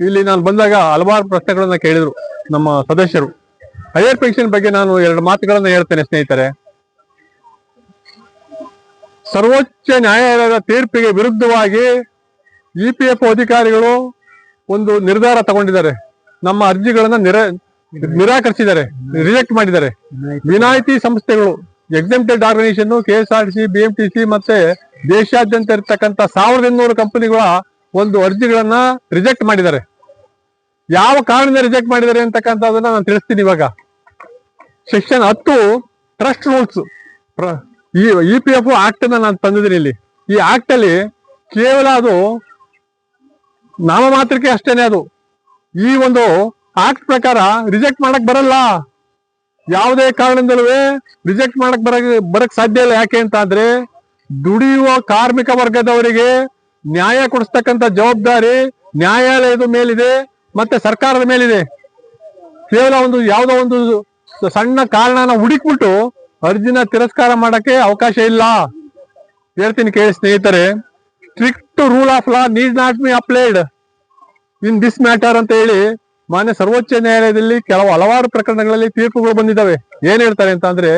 ಇಲ್ಲಿ ನಾನು ಬಂದಾಗ ಹಲವಾರು ಪ್ರಶ್ನೆಗಳನ್ನ ಕೇಳಿದ್ರು ನಮ್ಮ ಸದಸ್ಯರು. ಹೈಯರ್ ಪೆನ್ಷನ್ ಬಗ್ಗೆ ನಾನು ಎರಡು ಮಾತುಗಳನ್ನ ಹೇಳ್ತೇನೆ ಸ್ನೇಹಿತರೆ. ಸರ್ವೋಚ್ಚ ನ್ಯಾಯಾಲಯದ ತೀರ್ಪಿಗೆ ವಿರುದ್ಧವಾಗಿ ಇ ಪಿ ಎಫ್ ಅಧಿಕಾರಿಗಳು ಒಂದು ನಿರ್ಧಾರ ತಗೊಂಡಿದ್ದಾರೆ. ನಮ್ಮ ಅರ್ಜಿಗಳನ್ನ ನಿರ, ನಿರಾಕರಿಸಿದ್ದಾರೆ, ರಿಜೆಕ್ಟ್ ಮಾಡಿದ್ದಾರೆ. ವಿನಾಯಿತಿ ಸಂಸ್ಥೆಗಳು, exempted organisation K S R C, B T C ಮತ್ತೆ ದೇಶಾದ್ಯಂತ ಇರತಕ್ಕಂತ ಸಾವಿರದ ಇನ್ನೂರು ಕಂಪನಿಗಳ ಒಂದು ಅರ್ಜಿಗಳನ್ನ ರಿಜೆಕ್ಟ್ ಮಾಡಿದ್ದಾರೆ. ಯಾವ ಕಾರಣದಿಂದ ರಿಜೆಕ್ಟ್ ಮಾಡಿದ್ದಾರೆ ಅಂತಕ್ಕಂಥದನ್ನ ನಾನು ತಿಳಿಸ್ತೀನಿ ಇವಾಗ. ಸೆಕ್ಷನ್ ಹತ್ತು trust rules E P F act ಅನ್ನ ನಾನು ತಂದಿದ್ದೀನಿ ಇಲ್ಲಿ. ಈ ಆಕ್ಟ್ ಅಲ್ಲಿ ಕೇವಲ ಅದು ನಾಮಮಾತ್ರಕ್ಕೆ ಅಷ್ಟೇನೆ ಅದು. ಈ ಒಂದು ಆಕ್ಟ್ ಪ್ರಕಾರ ರಿಜೆಕ್ಟ್ ಮಾಡಕ್ ಬರಲ್ಲ. ಯಾವುದೇ ಕಾರಣದಿಂದಲೂ ರಿಜೆಕ್ಟ್ ಮಾಡಕ್ ಬರಕ್ ಬರಕ್ ಸಾಧ್ಯ ಇಲ್ಲ. ಯಾಕೆ ಅಂತ ಅಂದ್ರೆ ದುಡಿಯುವ ಕಾರ್ಮಿಕ ವರ್ಗದವರಿಗೆ ನ್ಯಾಯ ಕೊಡಿಸ್ತಕ್ಕಂಥ ಜವಾಬ್ದಾರಿ ನ್ಯಾಯಾಲಯದ ಮೇಲಿದೆ, ಮತ್ತೆ ಸರ್ಕಾರದ ಮೇಲಿದೆ. ಕೇವಲ ಒಂದು ಯಾವುದೋ ಒಂದು ಸಣ್ಣ ಕಾರಣನ ಹುಡುಕ್ಬಿಟ್ಟು ಅರ್ಜಿನ ತಿರಸ್ಕಾರ ಮಾಡಕ್ಕೆ ಅವಕಾಶ ಇಲ್ಲ. ಹೇಳ್ತೀನಿ ಕೇಳಿ ಸ್ನೇಹಿತರೆ, strict rule of law need not be applied. In this matter ಅಂತ ಹೇಳಿ ಮಾನ್ಯ ಸರ್ವೋಚ್ಚ ನ್ಯಾಯಾಲಯದಲ್ಲಿ ಕೆಲವು ಹಲವಾರು ಪ್ರಕರಣಗಳಲ್ಲಿ ತೀರ್ಪುಗಳು ಬಂದಿದ್ದಾವೆ. ಏನ್ ಹೇಳ್ತಾರೆ ಅಂತ ಅಂದ್ರೆ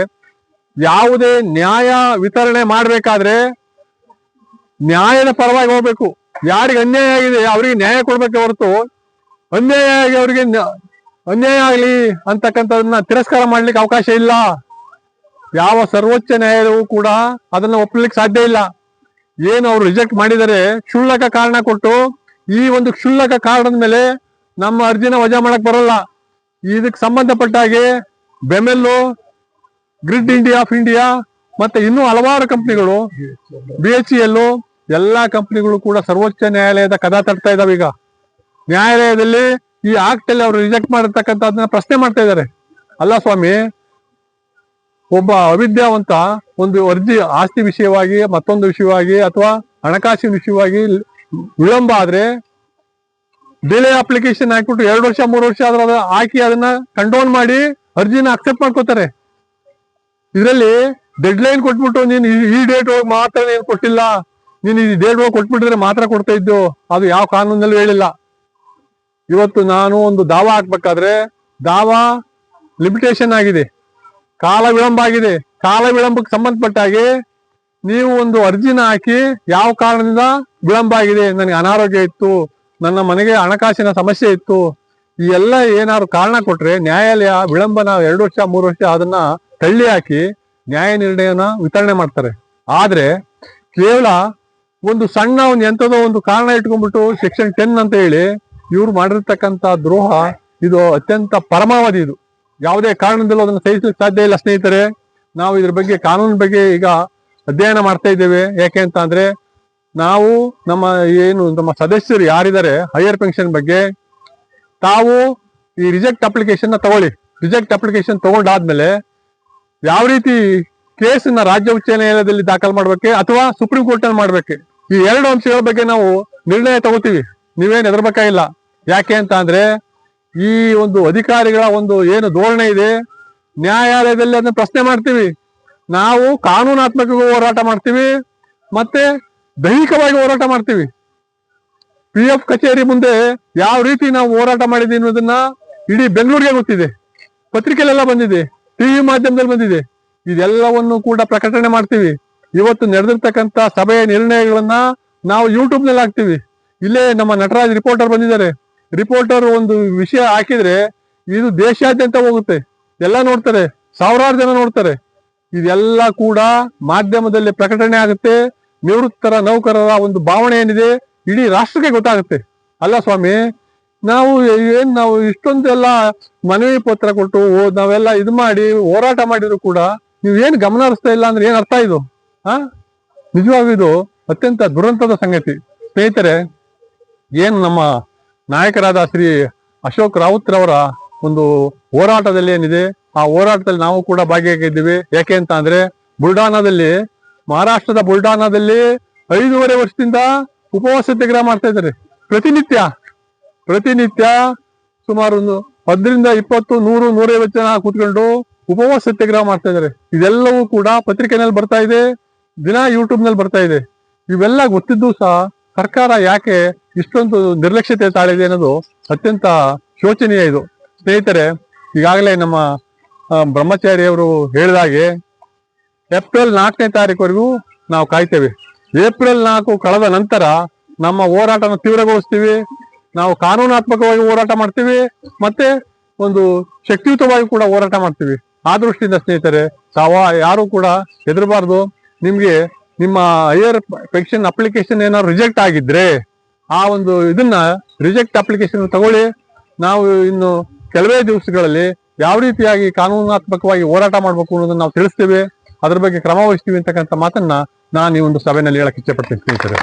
ಯಾವುದೇ ನ್ಯಾಯ ವಿತರಣೆ ಮಾಡ್ಬೇಕಾದ್ರೆ ನ್ಯಾಯದ ಪರವಾಗಿ ಹೋಗ್ಬೇಕು. ಯಾರಿಗೆ ಅನ್ಯಾಯ ಆಗಿದೆ, ಅವರಿಗೆ ನ್ಯಾಯ ಕೊಡ್ಬೇಕೆ ಹೊರತು ಅನ್ಯಾಯ ಆಗಿ ಅವರಿಗೆ ಅನ್ಯಾಯ ಆಗಲಿ ಅಂತಕ್ಕಂಥದನ್ನ ತಿರಸ್ಕಾರ ಮಾಡ್ಲಿಕ್ಕೆ ಅವಕಾಶ ಇಲ್ಲ. ಯಾವ ಸರ್ವೋಚ್ಚ ನ್ಯಾಯಾಲಯವು ಕೂಡ ಅದನ್ನ ಒಪ್ಪಲಿಕ್ಕೆ ಸಾಧ್ಯ ಇಲ್ಲ. ಏನು ಅವರು ರಿಜೆಕ್ಟ್ ಮಾಡಿದರೆ ಕ್ಷುಲ್ಲಕ ಕಾರಣ ಕೊಟ್ಟು ಈ ಒಂದು ಕ್ಷುಲ್ಲಕ ಕಾರಣದ ಮೇಲೆ ನಮ್ಮ ಅರ್ಜಿನ ವಜಾ ಮಾಡಕ್ ಬರಲ್ಲ. ಇದಕ್ಕೆ ಸಂಬಂಧಪಟ್ಟ ಹಾಗೆ BEML, Grid India of India ಮತ್ತೆ ಇನ್ನು ಹಲವಾರು ಕಂಪ್ನಿಗಳು ಬಿ ಎಚ್ ಎಲ್ ಎಲ್ಲಾ ಕಂಪ್ನಿಗಳು ಕೂಡ ಸರ್ವೋಚ್ಚ ನ್ಯಾಯಾಲಯದ ಕದ ತಟ್ತಾ ಇದಾವೆ ಈಗ. ನ್ಯಾಯಾಲಯದಲ್ಲಿ ಈ ಆಕ್ಟ್ ಅಲ್ಲಿ ಅವರು ರಿಜೆಕ್ಟ್ ಮಾಡಿರ್ತಕ್ಕಂಥದನ್ನ ಪ್ರಶ್ನೆ ಮಾಡ್ತಾ ಇದ್ದಾರೆ. ಅಲ್ಲ ಸ್ವಾಮಿ, ಒಬ್ಬ ಅವಿದ್ಯಾವಂತ ಒಂದು ಅರ್ಜಿ, ಆಸ್ತಿ ವಿಷಯವಾಗಿ, ಮತ್ತೊಂದು ವಿಷಯವಾಗಿ ಅಥವಾ ಹಣಕಾಸಿನ ವಿಷಯವಾಗಿ ವಿಳಂಬ ಆದ್ರೆ ಡಿಲೇ ಅಪ್ಲಿಕೇಶನ್ ಹಾಕ್ಬಿಟ್ಟು ಎರಡು ವರ್ಷ, ಮೂರು ವರ್ಷ ಅದ್ರ ಹಾಕಿ ಅದನ್ನ ಕಂಡೋನ್ ಮಾಡಿ ಅರ್ಜಿನ ಅಕ್ಸೆಪ್ಟ್ ಮಾಡ್ಕೋತಾರೆ. ಇದರಲ್ಲಿ ಡೆಡ್ ಲೈನ್ ಕೊಟ್ಬಿಟ್ಟು ನೀನು ಈ- ಡೇಟ್ ಒಳಗೆ ಮಾತ್ರ ನೀನು ಕೊಟ್ಟಿಲ್ಲ. ನೀನು ಈ ಡೇಟ್ ಒಳಗೆ ಕೊಟ್ಬಿಟ್ಟಿದ್ರೆ ಮಾತ್ರ ಕೊಡ್ತಾ ಇದ್ದು. ಅದು ಯಾವ ಕಾನೂನಲ್ಲೂ ಹೇಳಿಲ್ಲ. ಇವತ್ತು ನಾನು ಒಂದು ದಾವ ಹಾಕ್ಬೇಕಾದ್ರೆ ದಾವ ಲಿಮಿಟೇಷನ್ ಆಗಿದೆ. ಕಾಲ ವಿಳಂಬ ಆಗಿದೆ. ಕಾಲ ವಿಳಂಬಕ್ಕೆ ಸಂಬಂಧಪಟ್ಟ ಹಾಗೆ ನೀವು ಒಂದು ಅರ್ಜಿನ ಹಾಕಿ ಯಾವ ಕಾರಣದಿಂದ ವಿಳಂಬ ಆಗಿದೆ? ನನಗೆ ಅನಾರೋಗ್ಯ ಇತ್ತು. ನನ್ನ ಮನೆಗೆ ಹಣಕಾಸಿನ ಸಮಸ್ಯೆ ಇತ್ತು. ಈ ಎಲ್ಲ ಏನಾದ್ರು ಕಾರಣ ಕೊಟ್ರೆ ನ್ಯಾಯಾಲಯ ವಿಳಂಬನ ಎರಡು ವರ್ಷ, ಮೂರು ವರ್ಷ ಅದನ್ನ ತಳ್ಳಿ ಹಾಕಿ ನ್ಯಾಯ ನಿರ್ಣಯನ ವಿತರಣೆ ಮಾಡ್ತಾರೆ. ಆದ್ರೆ ಕೇವಲ ಒಂದು ಸಣ್ಣ ಒಂದು ಎಂಥದೋ ಒಂದು ಕಾರಣ ಇಟ್ಕೊಂಡ್ಬಿಟ್ಟು ಸೆಕ್ಷನ್ ಟೆನ್ ಅಂತ ಹೇಳಿ ಇವ್ರು ಮಾಡಿರ್ತಕ್ಕಂಥ ದ್ರೋಹ ಇದು ಅತ್ಯಂತ ಪರಮಾವಧಿ ಇದು. ಯಾವುದೇ ಕಾರಣದಲ್ಲೂ ಅದನ್ನು ಸಹಿಸಲಿಕ್ಕೆ ಸಾಧ್ಯ ಇಲ್ಲ ಸ್ನೇಹಿತರೆ. ನಾವು ಇದ್ರ ಬಗ್ಗೆ ಕಾನೂನು ಬಗ್ಗೆ ಈಗ ಅಧ್ಯಯನ ಮಾಡ್ತಾ ಇದ್ದೇವೆ. ಯಾಕೆ ಅಂತ ಅಂದ್ರೆ ನಾವು ನಮ್ಮ ಏನು ನಮ್ಮ ಸದಸ್ಯರು ಯಾರಿದ್ದಾರೆ ಹೈಯರ್ ಪೆನ್ಷನ್ ಬಗ್ಗೆ ತಾವು ಈ ರಿಜೆಕ್ಟ್ ಅಪ್ಲಿಕೇಶನ್ ತಗೊಳ್ಳಿ. ರಿಜೆಕ್ಟ್ ಅಪ್ಲಿಕೇಶನ್ ತಗೊಂಡಾದ್ಮೇಲೆ ಯಾವ ರೀತಿ ಕೇಸನ್ನ ರಾಜ್ಯ ಉಚ್ಚ ನ್ಯಾಯಾಲಯದಲ್ಲಿ ದಾಖಲು ಮಾಡ್ಬೇಕೆ ಅಥವಾ ಸುಪ್ರೀಂ ಕೋರ್ಟ್ ಅಲ್ಲಿ ಮಾಡ್ಬೇಕೆ? ಈ ಎರಡು ಅಂಶಗಳ ಬಗ್ಗೆ ನಾವು ನಿರ್ಣಯ ತಗೋತೀವಿ. ನೀವೇನ್ ಹೆದರ್ಬೇಕಾಗಿಲ್ಲ ಯಾಕೆ ಅಂತ ಅಂದ್ರೆ ಈ ಒಂದು ಅಧಿಕಾರಿಗಳ ಒಂದು ಏನು ಧೋರಣೆ ಇದೆ, ನ್ಯಾಯಾಲಯದಲ್ಲಿ ಅದನ್ನ ಪ್ರಶ್ನೆ ಮಾಡ್ತೀವಿ. ನಾವು ಕಾನೂನಾತ್ಮಕ ಹೋರಾಟ ಮಾಡ್ತೀವಿ, ಮತ್ತೆ ದೈಹಿಕವಾಗಿ ಹೋರಾಟ ಮಾಡ್ತೀವಿ. ಪಿ ಎಫ್ ಕಚೇರಿ ಮುಂದೆ ಯಾವ ರೀತಿ ನಾವು ಹೋರಾಟ ಮಾಡಿದ್ವಿ ಅನ್ನೋದನ್ನ ಇಡೀ ಬೆಂಗಳೂರಿಗೆ ಗೊತ್ತಿದೆ. ಪತ್ರಿಕೆಲೆಲ್ಲ ಬಂದಿದೆ. ಟಿವಿ ಮಾಧ್ಯಮದಲ್ಲಿ ಬಂದಿದೆ. ಇದೆಲ್ಲವನ್ನು ಕೂಡ ಪ್ರಕಟಣೆ ಮಾಡ್ತೀವಿ. ಇವತ್ತು ನಡೆದಿರ್ತಕ್ಕಂತ ಸಭೆಯ ನಿರ್ಣಯಗಳನ್ನ ನಾವು ಯೂಟ್ಯೂಬ್ನಲ್ಲಿ ಹಾಕ್ತಿವಿ. ಇಲ್ಲೇ ನಮ್ಮ ನಟರಾಜ್ ರಿಪೋರ್ಟರ್ ಬಂದಿದ್ದಾರೆ. ರಿಪೋರ್ಟರ್ ಒಂದು ವಿಷಯ ಹಾಕಿದ್ರೆ ಇದು ದೇಶಾದ್ಯಂತ ಹೋಗುತ್ತೆ. ಎಲ್ಲ ನೋಡ್ತಾರೆ. ಸಾವಿರಾರು ಜನ ನೋಡ್ತಾರೆ. ಇದೆಲ್ಲ ಕೂಡ ಮಾಧ್ಯಮದಲ್ಲಿ ಪ್ರಕಟಣೆ ಆಗುತ್ತೆ. ನಿವೃತ್ತರ ನೌಕರರ ಒಂದು ಭಾವನೆ ಏನಿದೆ? ಇಡೀ ರಾಷ್ಟ್ರಕ್ಕೆ ಗೊತ್ತಾಗುತ್ತೆ. ಅಲ್ಲ ಸ್ವಾಮಿ ನಾವು ಏನ್ ನಾವು ಇಷ್ಟೊಂದೆಲ್ಲ ಮನವಿ ಪತ್ರ ಕೊಟ್ಟು ನಾವೆಲ್ಲ ಇದು ಮಾಡಿ ಹೋರಾಟ ಮಾಡಿದ್ರು ಕೂಡ ನೀವು ಏನ್ ಗಮನ ಹರಿಸ್ತಾ ಇಲ್ಲ ಅಂದ್ರೆ ಏನ್ ಅರ್ಥ ಇದು? ಆ? ನಿಜವಾಗೂ ಅತ್ಯಂತ ದುರಂತದ ಸಂಗತಿ. ಸ್ನೇಹಿತರೆ, ಏನು ನಮ್ಮ ನಾಯಕರಾದ ಶ್ರೀ ಅಶೋಕ್ ರಾವುತ್ ರವರ ಒಂದು ಹೋರಾಟದಲ್ಲಿ ಏನಿದೆ, ಆ ಹೋರಾಟದಲ್ಲಿ ನಾವು ಕೂಡ ಭಾಗಿಯಾಗಿದ್ದೀವಿ. ಯಾಕೆ ಅಂತ ಅಂದ್ರೆ ಬುಲ್ಡಾನಾದಲ್ಲಿ, ಮಹಾರಾಷ್ಟ್ರದ ಬುಲ್ಡಾನದಲ್ಲಿ ಐದೂವರೆ ವರ್ಷದಿಂದ ಉಪವಾಸ ಸತ್ಯಾಗ್ರಹ ಮಾಡ್ತಾ ಇದ್ದಾರೆ. ಪ್ರತಿನಿತ್ಯ ಪ್ರತಿನಿತ್ಯ ಸುಮಾರು ಒಂದು ಹದಿನಿಂದ ಇಪ್ಪತ್ತು, ನೂರು, ನೂರೈವತ್ತು ಜನ ಕೂತ್ಕೊಂಡು ಉಪವಾಸ ಸತ್ಯಾಗ್ರಹ ಮಾಡ್ತಾ ಇದ್ದಾರೆ. ಇದೆಲ್ಲವೂ ಕೂಡ ಪತ್ರಿಕೆನಲ್ಲಿ ಬರ್ತಾ ಇದೆ, ದಿನ ಯೂಟ್ಯೂಬ್ನಲ್ಲಿ ಬರ್ತಾ ಇದೆ. ಇವೆಲ್ಲ ಗೊತ್ತಿದ್ದು ಸಹ ಸರ್ಕಾರ ಯಾಕೆ ಇಷ್ಟೊಂದು ನಿರ್ಲಕ್ಷ್ಯತೆ ತಾಳಿದೆ ಅನ್ನೋದು ಅತ್ಯಂತ ಶೋಚನೀಯ ಇದು. ಸ್ನೇಹಿತರೆ, ಈಗಾಗಲೇ ನಮ್ಮ ಬ್ರಹ್ಮಚಾರಿಯವರು ಹೇಳಿದಾಗೆ ಏಪ್ರಿಲ್ ನಾಲ್ಕನೇ ತಾರೀಕುವರೆಗೂ ನಾವು ಕಾಯ್ತೇವೆ. ಏಪ್ರಿಲ್ ನಾಲ್ಕು ಕಳೆದ ನಂತರ ನಮ್ಮ ಹೋರಾಟನ ತೀವ್ರಗೊಳಿಸ್ತೀವಿ. ನಾವು ಕಾನೂನಾತ್ಮಕವಾಗಿ ಹೋರಾಟ ಮಾಡ್ತೀವಿ, ಮತ್ತೆ ಒಂದು ಶಕ್ತಿಯುತವಾಗಿ ಕೂಡ ಹೋರಾಟ ಮಾಡ್ತೀವಿ. ಆ ದೃಷ್ಟಿಯಿಂದ ಸ್ನೇಹಿತರೆ, ತಾವ ಯಾರು ಕೂಡ ಹೆದರಬಾರ್ದು. ನಿಮ್ಗೆ ನಿಮ್ಮ ಹೈಯರ್ ಪೆನ್ಷನ್ ಅಪ್ಲಿಕೇಶನ್ ಏನಾದ್ರು ರಿಜೆಕ್ಟ್ ಆಗಿದ್ರೆ, ಆ ಒಂದು ಇದನ್ನ ರಿಜೆಕ್ಟ್ ಅಪ್ಲಿಕೇಶನ್ ತಗೊಳ್ಳಿ. ನಾವು ಇನ್ನು ಕೆಲವೇ ದಿವಸಗಳಲ್ಲಿ ಯಾವ ರೀತಿಯಾಗಿ ಕಾನೂನಾತ್ಮಕವಾಗಿ ಹೋರಾಟ ಮಾಡಬೇಕು ಅನ್ನೋದನ್ನ ನಾವು ತಿಳಿಸ್ತೇವೆ. ಅದ್ರ ಬಗ್ಗೆ ಕ್ರಮ ವಹಿಸ್ತೀವಿ ಅಂತಕ್ಕಂಥ ಮಾತನ್ನ ನಾನು ಈ ಒಂದು ಸಭೆಯಲ್ಲಿ ಹೇಳಕ್ಕೆ ಇಚ್ಛೆ ಪಡ್ತೀನಿ ಸ್ನೇಹಿತರೆ.